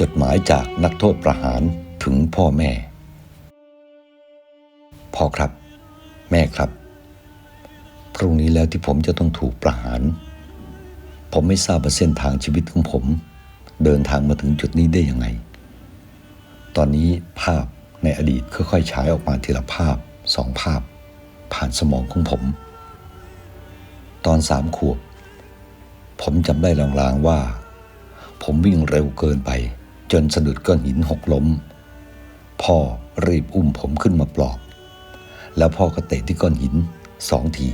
จดหมายจากนักโทษประหารถึงพ่อแม่ พ่อครับ แม่ครับ พรุ่งนี้แล้วที่ผมจะต้องถูกประหาร ผมไม่ทราบว่าเส้นทางชีวิตของผม เดินทางมาถึงจุดนี้ได้ยังไง ตอนนี้ภาพในอดีตค่อยๆฉายออกมาทีละภาพสองภาพ ผ่านสมองของผม ตอนสามขวบ ผมจำได้ลางๆว่า ผมวิ่งเร็วเกินไป จนสะดุดก้อนหินหกล้ม พ่อรีบอุ้มผมขึ้นมาปลอบ แล้วพ่อก็เตะที่ก้อนหินสองที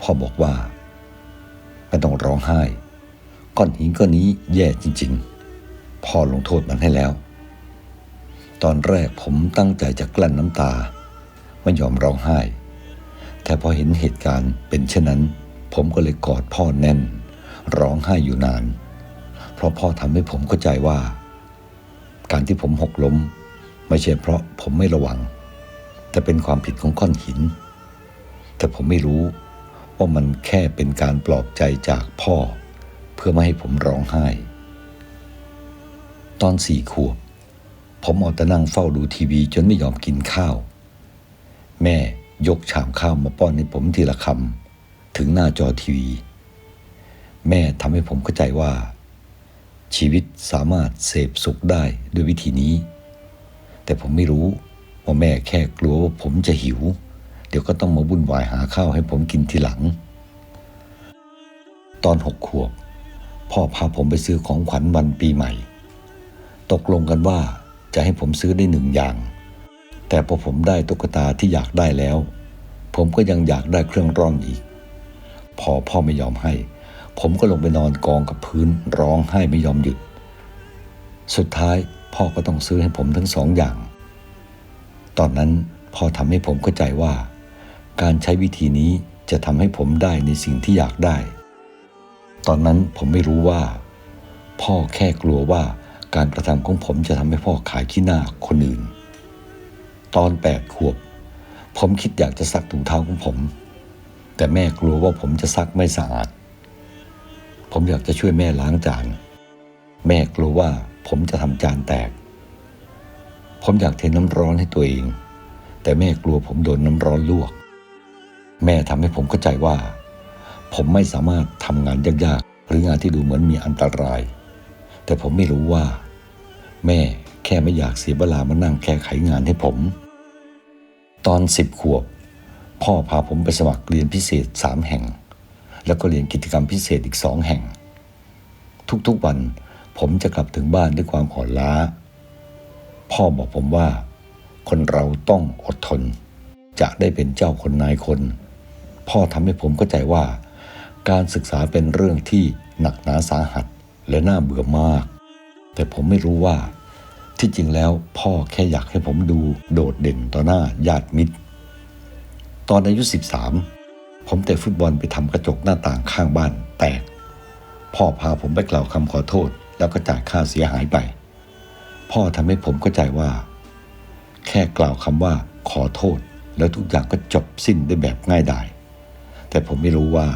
พ่อบอกว่า ไม่ต้องร้องไห้ ก้อนหินก้อนนี้แย่จริง ๆ พ่อลงโทษมันให้แล้ว ตอนแรกผมตั้งใจจะกลั้นน้ำตา ไม่ยอมร้องไห้ แต่พอเห็นเหตุการณ์เป็นเช่นนั้น ผมก็เลยกอดพ่อแน่น ร้องไห้อยู่นาน เพราะพ่อทำให้ผมเข้าใจว่า การที่ผมหกล้ม ไม่ใช่เพราะผมไม่ระวัง แต่เป็นความผิดของก้อนหิน แต่ผมไม่รู้ว่ามันแค่เป็นการปลอบใจจากพ่อ เพื่อไม่ให้ผมร้องไห้ ตอนสี่ขวบ ผมเอาแต่นั่งเฝ้าดูทีวีจนไม่ยอมกินข้าว แม่ยกชามข้าวมาป้อนให้ผมทีละคำถึงหน้าจอทีวี แม่ทำให้ผมเข้าใจว่า ชีวิตสามารถเสพสุขได้ด้วยวิธีนี้ แต่ผมไม่รู้ว่าแม่แค่กลัวว่าผมจะหิว เดี๋ยวก็ต้องมาวุ่นวายหาข้าวให้ผมกินทีหลัง ตอนหกขวบ พ่อพาผมไปซื้อของขวัญวันปีใหม่ ตกลงกันว่าจะให้ผมซื้อได้หนึ่งอย่าง แต่พอผมได้ตุ๊กตาที่อยากได้แล้ว ผมก็ยังอยากได้เครื่องร่อนอีก พอพ่อไม่ยอมให้ ผมก็ลงไปนอนกองกับพื้นร้องไห้ไม่ยอมหยุด สุดท้ายพ่อก็ต้องซื้อให้ผมทั้งสองอย่าง ตอนนั้นพ่อทำให้ผมเข้าใจว่า การใช้วิธีนี้จะทำให้ผมได้ในสิ่งที่อยากได้ ตอนนั้นผมไม่รู้ว่า พ่อแค่กลัวว่าการกระทำของผมจะทำให้พ่อขายขี้หน้าคนอื่น ตอนแปดขวบ ผมคิดอยากจะซักถุงเท้าของผม แต่แม่กลัวว่าผมจะซักไม่สะอาด ผมอยากจะช่วยแม่ล้างจาน แม่กลัวว่าผมจะทำจานแตก ผมอยากเทน้ำร้อนให้ตัวเอง แต่แม่กลัวผมโดนน้ำร้อนลวก แม่ทำให้ผมเข้าใจว่า ผมไม่สามารถทำงานยากๆ หรืองานที่ดูเหมือนมีอันตราย แต่ผมไม่รู้ว่า แม่แค่ไม่อยากเสียเวลามานั่งแก้ไขงานให้ผม ตอนสิบขวบ พ่อพาผมไปสมัครเรียนพิเศษสามแห่ง แล้วก็เรียนกิจกรรมพิเศษอีกสองแห่ง ทุกๆวันผมจะกลับถึงบ้านด้วยความอ่อนล้า พ่อบอกผมว่า คนเราต้องอดทน จะได้เป็นเจ้าคนนายคน พ่อทำให้ผมเข้าใจว่า การศึกษาเป็นเรื่องที่หนักหนาสาหัสและน่าเบื่อมาก แต่ผมไม่รู้ว่า ที่จริงแล้วพ่อแค่อยากให้ผมดูโดดเด่นต่อหน้าญาติมิตร ตอนอายุ 13 ผมเตะฟุตบอลไปทำกระจกหน้าต่างข้างบ้านแตก พ่อพาผมไปกล่าวคำขอโทษ แล้วก็จ่ายค่าเสียหายไป พ่อทำให้ผมเข้าใจว่า แค่กล่าวคำว่าขอโทษ แล้วทุกอย่างก็จบสิ้นได้แบบง่ายดายแต่ผมไม่รู้ว่า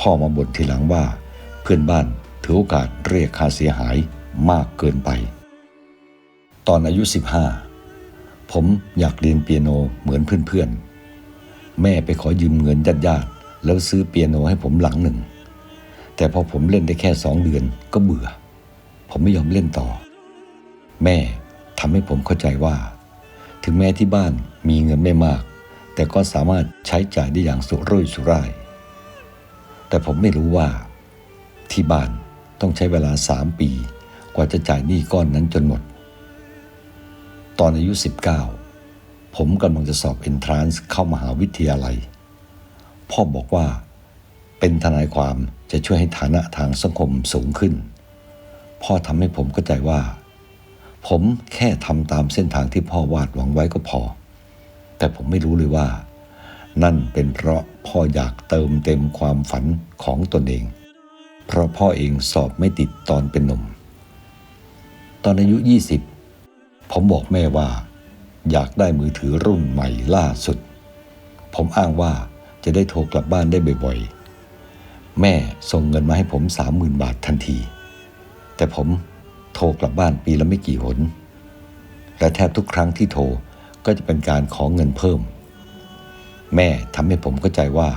พ่อมาบ่นทีหลังว่า เพื่อนบ้านถือโอกาสเรียกค่าเสียหายมากเกินไป ตอนอายุ 15 ผมอยากเรียนเปียโนเหมือนเพื่อนๆ แม่ไปขอยืมเงินญาติๆแล้วซื้อเปียโนให้ผมหลังหนึ่ง แต่พอผมเล่นได้แค่สองเดือนก็เบื่อ ผมไม่ยอมเล่นต่อ แม่ทำให้ผมเข้าใจว่า ถึงแม้ที่บ้านมีเงินไม่มาก แต่ก็สามารถใช้จ่ายได้อย่างสุรุ่ยสุร่าย แต่ผมไม่รู้ว่า ที่บ้านต้องใช้เวลาสามปี กว่าจะจ่ายหนี้ก้อนนั้นจนหมด ตอนอายุ 19 ผมกำลังจะสอบเอนทรานซ์เข้ามหาวิทยาลัย พ่อบอกว่า เป็นทนายความจะช่วยให้ฐานะทางสังคมสูงขึ้น พ่อทำให้ผมเข้าใจว่า ผมแค่ทำตามเส้นทางที่พ่อวาดหวังไว้ก็พอ แต่ผมไม่รู้เลยว่า นั่นเป็นเพราะพ่ออยากเติมเต็มความฝันของตนเอง เพราะพ่อเองสอบไม่ติดตอนเป็นหนุ่ม ตอนอายุ 20 ผมบอกแม่ว่า อยากได้มือถือรุ่นใหม่ล่าสุด ผมอ้างว่าจะได้โทรกลับบ้านได้บ่อยๆ แม่ส่งเงินมาให้ผมสามหมื่นบาททันที แต่ผมโทรกลับบ้านปีละไม่กี่หน และแทบทุกครั้งที่โทรก็จะเป็นการขอเงินเพิ่ม แม่ทำให้ผมเข้าใจว่า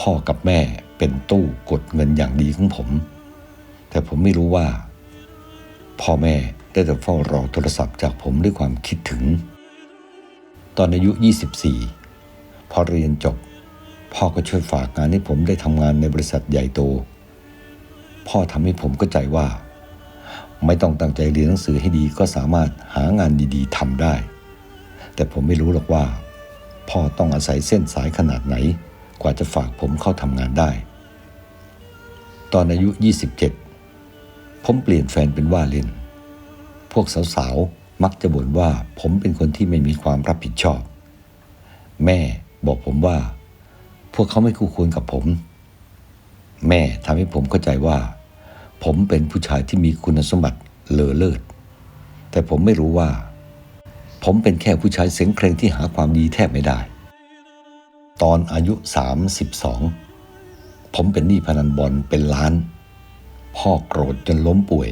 พ่อกับแม่เป็นตู้กดเงินอย่างดีของผม แต่ผมไม่รู้ว่า พ่อแม่ ได้แต่เฝ้ารอโทรศัพท์จากผมด้วยความคิดถึง ตอนอายุ 24 พอเรียนจบ พ่อก็ช่วยฝากงานให้ผมได้ทำงานในบริษัทใหญ่โต พ่อทำให้ผมเข้าใจว่า ไม่ต้องตั้งใจเรียนหนังสือให้ดีก็สามารถหางานดีๆทำได้ แต่ผมไม่รู้หรอกว่า พ่อต้องอาศัยเส้นสายขนาดไหน กว่าจะฝากผมเข้าทำงานได้ ตอนอายุ 27 ผมเปลี่ยนแฟนเป็นว่าเล่น พวกสาวๆ มักจะบ่นว่าผมเป็นคนที่ไม่มีความรับผิดชอบ แม่บอกผมว่า พวกเขาไม่คู่ควรกับผม แม่ทำให้ผมเข้าใจว่า ผมเป็นผู้ชายที่มีคุณสมบัติเลอเลิศ แต่ผมไม่รู้ว่า ผมเป็นแค่ผู้ชายเสียงเพลงที่หาความดีแทบไม่ได้ ตอนอายุ 32 ผมเป็นหนี้พนันบอลเป็นล้าน พ่อโกรธจนล้มป่วย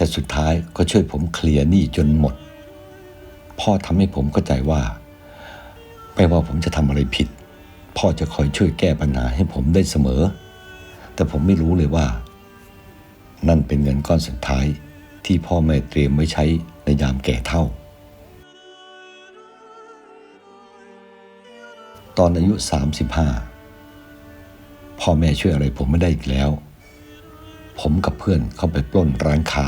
แต่สุดท้ายก็ช่วยผมเคลียร์หนี้จนหมด พ่อทำให้ผมเข้าใจว่า ไม่ว่าผมจะทำอะไรผิด พ่อจะคอยช่วยแก้ปัญหาให้ผมได้เสมอ แต่ผมไม่รู้เลยว่า นั่นเป็นเงินก้อนสุดท้ายที่พ่อแม่เตรียมไว้ใช้ในยามแก่เท่า ตอนอายุ 35 พ่อแม่ช่วยอะไรผมไม่ได้อีกแล้ว ผมกับเพื่อนเข้าไปปล้นร้านค้า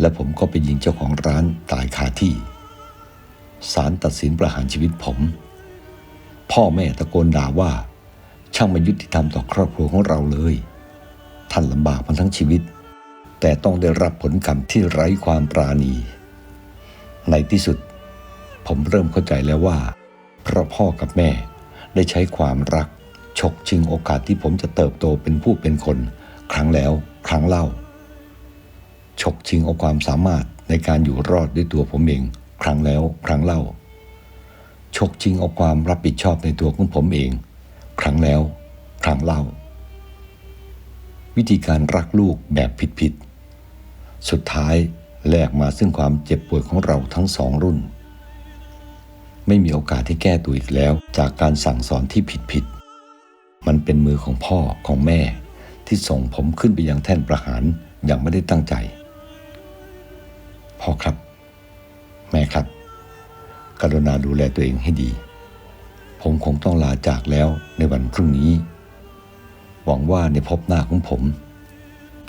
และผมก็ไปยิงเจ้าของร้านตายคาที่ศาลตัดสินประหารชีวิตผม พ่อแม่ตะโกนด่าว่า ช่างไมายุติธรรมต่อครอบครัวของเราเลย ท่านลำบากมาทั้งชีวิต แต่ต้องได้รับผลกรรมที่ไร้ความปราณี ในที่สุด ผมเริ่มเข้าใจแล้วว่า เพราะพ่อกับแม่ได้ใช้ความรักฉกชิงโอกาสที่ผมจะเติบโตเป็นผู้เป็นคน ครั้งแล้วครั้งเล่า ฉกชิงเอาความสามารถในการอยู่รอดด้วยตัวผมเอง ครั้งแล้วครั้งเล่า ฉกชิงเอาความรับผิดชอบในตัวของผมเอง ครั้งแล้ว ครั้งเล่า วิธีการรักลูกแบบผิดๆสุดท้ายแลกมาซึ่งความเจ็บป่วยของเราทั้งสองรุ่น ไม่มีโอกาสที่แก้ตัวอีกแล้วจากการสั่งสอนที่ผิดๆมันเป็นมือของพ่อของแม่ ที่ส่งผมขึ้นไปยังแท่นประหารอย่างไม่ได้ตั้งใจ พ่อครับ แม่ครับ กรุณาดูแลตัวเองให้ดี ผมคงต้องลาจากแล้วในวันพรุ่งนี้ หวังว่าในพบหน้าของผม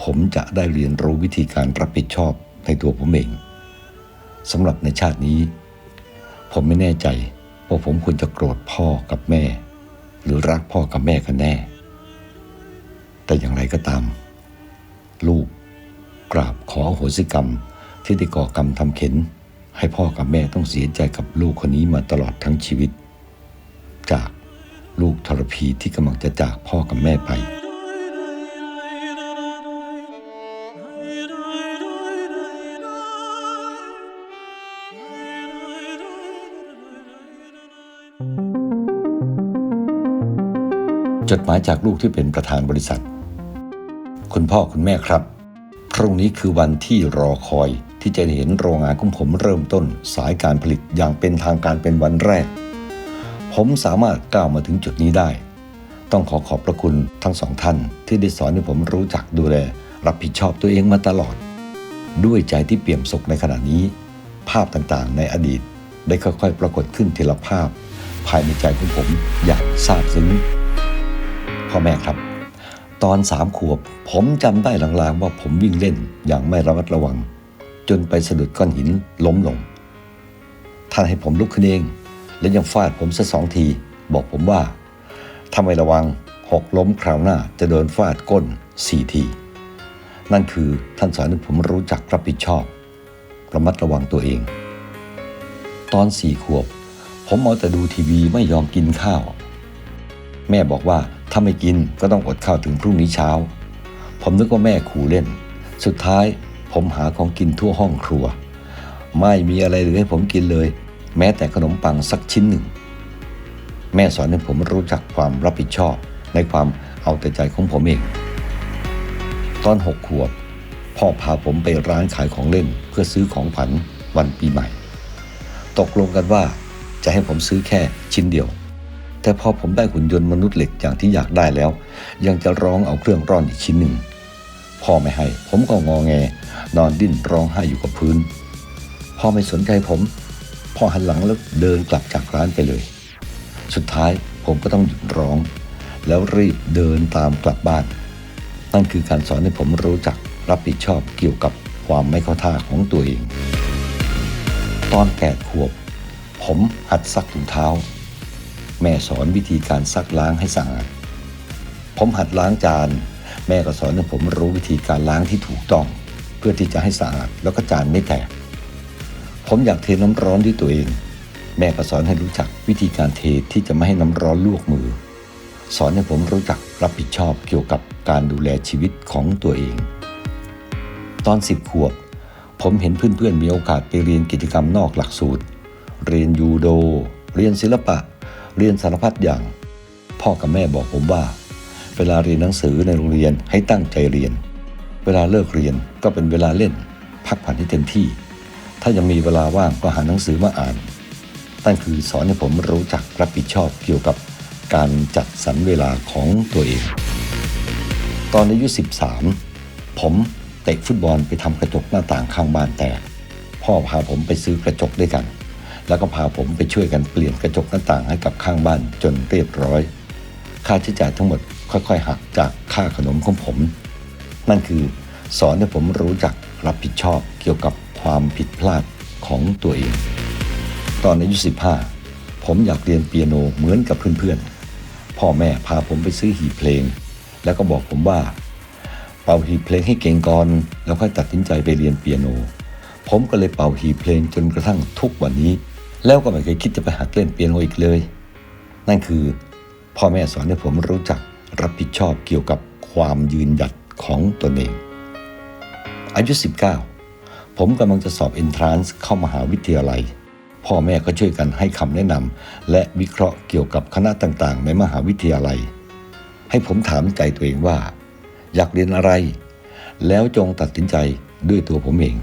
ผมจะได้เรียนรู้วิธีการรับผิดชอบในตัวผมเองสำหรับในชาตินี้ ผมไม่แน่ใจว่าผมควรจะโกรธพ่อกับแม่ หรือรักพ่อกับแม่กันแน่ แต่อย่างไรก็ตาม ลูกกราบขออโหสิกรรมที่ได้ก่อกรรมทำเข็น ให้พ่อกับแม่ต้องเสียใจกับลูกคนนี้มาตลอดทั้งชีวิต จากลูกทรพีที่กำลังจะจากพ่อกับแม่ไป จดหมายจากลูกที่เป็นประธานบริษัท คุณพ่อคุณแม่ครับ พรุ่งนี้คือวันที่รอคอยที่จะเห็นโรงงานของผมเริ่มต้นสายการผลิตอย่างเป็นทางการเป็นวันแรก ผมสามารถก้าวมาถึงจุดนี้ได้ ต้องขอขอบพระคุณทั้งสองท่านที่ได้สอนให้ผมรู้จักดูแล รับผิดชอบตัวเองมาตลอด ด้วยใจที่เปี่ยมสุขในขณะนี้ ภาพต่างๆ ในอดีตได้ค่อยๆ ปรากฏขึ้นทีละภาพ ภายในใจของผมอย่างซาบซึ้ง พ่อแม่ครับ ตอนสามขวบ ผมจำได้ลางๆว่าผมวิ่งเล่นอย่างไม่ระมัดระวัง จนไปสะดุดก้อนหินล้มลง ท่านให้ผมลุกขึ้นเอง และยังฟาดผมสักสองที บอกผมว่าถ้าไม่ระวังหกล้มคราวหน้าจะโดนฟาดก้นสี่ที นั่นคือท่านสอนให้ผมรู้จักรับผิดชอบ ระมัดระวังตัวเอง ตอนสี่ขวบ ผมเอาแต่ดูทีวีไม่ยอมกินข้าว แม่บอกว่า ถ้าไม่กินก็ต้องอดข้าวถึงพรุ่งนี้เช้า ผมนึกว่าแม่ขู่เล่น สุดท้ายผมหาของกินทั่วห้องครัว ไม่มีอะไรเหลือให้ผมกินเลย แม้แต่ขนมปังสักชิ้นหนึ่ง แม่สอนให้ผมรู้จักความรับผิดชอบ ในความเอาแต่ใจของผมเอง ตอนหกขวบ พ่อพาผมไปร้านขายของเล่นเพื่อซื้อของขวัญวันปีใหม่ ตกลงกันว่าจะให้ผมซื้อแค่ชิ้นเดียว แต่พอผมได้หุ่นยนต์มนุษย์เหล็กอย่างที่อยากได้แล้ว ยังจะร้องเอาเครื่องร่อนอีกชิ้นหนึ่งพ่อไม่ให้ ผมก็งอแง นอนดิ้นร้องไห้อยู่กับพื้นพ่อไม่สนใจผมพ่อหันหลังแล้วเดินกลับจากร้านไปเลย สุดท้ายผมก็ต้องหยุดร้อง แล้วรีบเดินตามกลับบ้าน นั่นคือการสอนให้ผมรู้จักรับผิดชอบเกี่ยวกับความไม่เข้าท่าของตัวเอง ตอนแปดขวบ ผมหัดซักถุงเท้า แม่สอนวิธีการซักล้างให้สะอาด ผมหัดล้างจาน แม่ก็สอนให้ผมรู้วิธีการล้างที่ถูกต้อง เพื่อที่จะให้สะอาดแล้วก็จานไม่แตก ผมอยากเทน้ำร้อนด้วยตัวเอง แม่ก็สอนให้รู้จักวิธีการเทที่จะไม่ให้น้ำร้อนลวกมือ สอนให้ผมรู้จักรับผิดชอบเกี่ยวกับการดูแลชีวิตของตัวเอง ตอนสิบขวบ ผมเห็นเพื่อนๆมีโอกาสไปเรียนกิจกรรมนอกหลักสูตร เรียนยูโด เรียนศิลปะ เรียนสารพัดอย่าง พ่อกับแม่บอกผมว่า เวลาเรียนหนังสือในโรงเรียนให้ตั้งใจเรียน เวลาเลิกเรียนก็เป็นเวลาเล่น พักผ่อนให้เต็มที่ ถ้ายังมีเวลาว่างก็หาหนังสือมาอ่านนั่นคือสอนให้ผมรู้จักรับผิดชอบเกี่ยวกับการจัดสรรเวลาของตัวเอง ตอนอายุ 13 ผมเตะฟุตบอลไปทำกระจกหน้าต่างข้างบ้านแตก พ่อพาผมไปซื้อกระจกด้วยกัน แล้วก็พาผมไปช่วยกันเปลี่ยนกระจกหน้าต่างให้กับข้างบ้านจนเรียบร้อย ค่าใช้จ่ายทั้งหมดค่อยๆ หักจากค่าขนมของผม นั่นคือสอนให้ผมรู้จักรับผิดชอบเกี่ยวกับความผิดพลาดของตัวเอง ตอนอายุ15 ผมอยากเรียนเปียโนเหมือนกับเพื่อนๆ พ่อแม่พาผมไปซื้อหีบเพลง แล้วก็บอกผมว่า เป่าหีบเพลงให้เก่งก่อน แล้วค่อยตัดสินใจไปเรียนเปียโน ผมก็เลยเป่าหีบเพลงจนกระทั่งทุกวันนี้ แล้วก็ไม่เคยคิดจะไปหัดเล่นเปียโนอีกเลย นั่นคือพ่อแม่สอนให้ผมรู้จักรับผิดชอบเกี่ยวกับความยืนหยัดของตนเอง อายุ 19 ผมกำลังจะสอบเอนทรานซ์เข้ามหาวิทยาลัย พ่อแม่ก็ช่วยกันให้คำแนะนำและวิเคราะห์เกี่ยวกับคณะต่างๆ ในมหาวิทยาลัย ให้ผมถามใจตัวเองว่า อยากเรียนอะไร แล้วจงตัดสินใจด้วยตัวผมเอง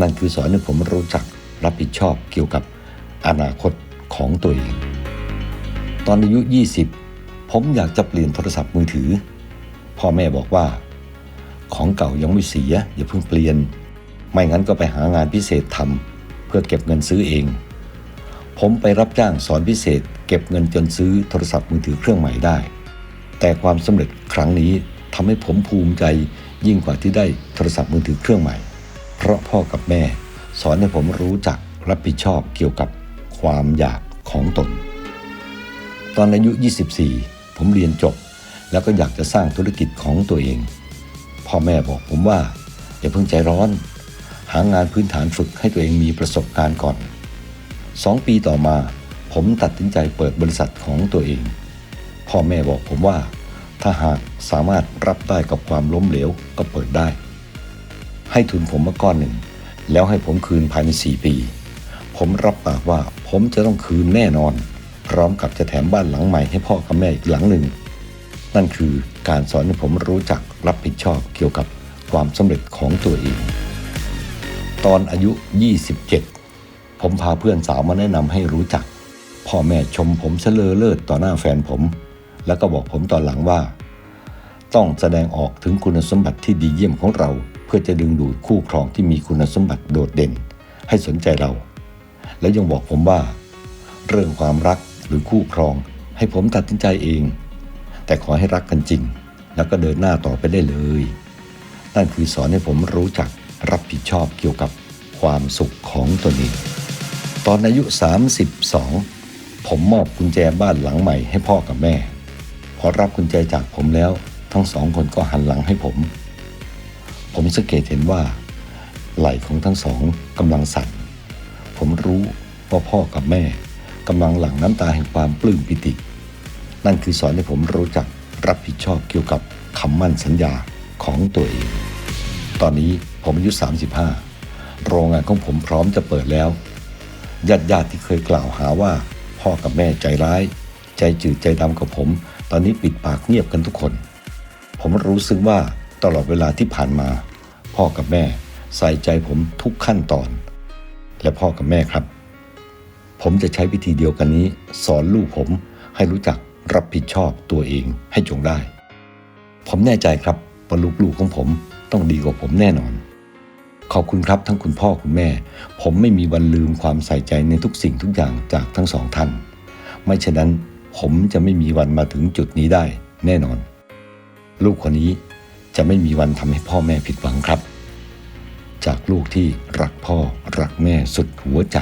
นั่นคือสอนให้ผมรู้จักรับผิดชอบเกี่ยวกับ อนาคตของตัวเอง ตอนอายุ 20 ผมอยากจะเปลี่ยนโทรศัพท์มือถือ พ่อแม่บอกว่า ของเก่ายังไม่เสียอย่าเพิ่งเปลี่ยน ไม่งั้นก็ไปหางานพิเศษทำเพื่อเก็บเงินซื้อเอง ผมไปรับจ้างสอนพิเศษ เก็บเงินจนซื้อโทรศัพท์มือถือเครื่องใหม่ได้ แต่ความสำเร็จครั้งนี้ทำให้ผมภูมิใจยิ่งกว่าที่ได้โทรศัพท์มือถือเครื่องใหม่ เพราะพ่อกับแม่ สอนให้ผมรู้จักรับผิดชอบเกี่ยวกับ ความอยากของตน ตอนอายุ 24 ผมเรียนจบ แล้วก็อยากจะสร้างธุรกิจของตัวเอง พ่อแม่บอกผมว่า อย่าเพิ่งใจร้อน หางานพื้นฐานฝึกให้ตัวเองมีประสบการณ์ก่อนสองปีต่อมาผมตัดสินใจเปิดบริษัทของตัวเอง พ่อแม่บอกผมว่า ถ้าหากสามารถรับได้กับความล้มเหลวก็เปิดได้ ให้ทุนผมมาก้อนหนึ่ง แล้วให้ผมคืนภายใน 4 ปี ผมรับปากว่า ผมจะต้องคืนแน่นอน พร้อมกับจะแถมบ้านหลังใหม่ให้พ่อกับแม่อีกหลังหนึ่ง นั่นคือการสอนให้ผมรู้จักรับผิดชอบเกี่ยวกับความสำเร็จของตัวเอง ตอนอายุ 27 ผมพาเพื่อนสาวมาแนะนำให้รู้จัก พ่อแม่ชมผมเสลอเลิศต่อหน้าแฟนผม แล้วก็บอกผมตอนหลังว่า ต้องแสดงออกถึงคุณสมบัติที่ดีเยี่ยมของเรา เพื่อจะดึงดูดคู่ครองที่มีคุณสมบัติโดดเด่น ให้สนใจเรา แล้วยังบอกผมว่า เรื่องความรักหรือคู่ครอง ให้ผมตัดสินใจเอง แต่ขอให้รักกันจริง แล้วก็เดินหน้าต่อไปได้เลย นั่นคือสอนให้ผมรู้จักรับผิดชอบเกี่ยวกับความสุขของตนเองตอนอายุ 32 ผมมอบกุญแจบ้านหลังใหม่ให้พ่อกับแม่ พอรับกุญแจจากผมแล้ว ทั้งสองคนก็หันหลังให้ผม ผมสังเกตเห็นว่า ไหล่ของทั้งสองกำลังสั่น ผมรู้ว่าพ่อกับแม่กำลังหลั่งน้ำตาแห่งความปลื้มปิติ นั่นคือสอนให้ผมรู้จักรับผิดชอบเกี่ยวกับคำมั่นสัญญาของตัวเอง ตอนนี้ผมอายุ 35 โรงงานของผมพร้อมจะเปิดแล้ว ญาติญาติๆที่เคยกล่าวหาว่า พ่อกับแม่ใจร้าย ใจจืดใจดำกับผม ตอนนี้ปิดปากเงียบกันทุกคน ผมรู้ซึ้งว่าตลอดเวลาที่ผ่านมา พ่อกับแม่ใส่ใจผมทุกขั้นตอน และพ่อกับแม่ครับ ผมจะใช้วิธีเดียวกันนี้ สอนลูกผมให้รู้จักรับผิดชอบตัวเองให้จงได้ ผมแน่ใจครับว่าลูกๆของผมต้องดีกว่าผมแน่นอน ขอบคุณครับทั้งคุณพ่อคุณแม่ ผมไม่มีวันลืมความใส่ใจในทุกสิ่งทุกอย่างจากทั้งสองท่าน ไม่เช่นนั้นผมจะไม่มีวันมาถึงจุดนี้ได้แน่นอน ลูกคนนี้จะไม่มีวันทำให้พ่อแม่ผิดหวังครับ จากลูกที่รักพ่อรักแม่สุดหัวใจ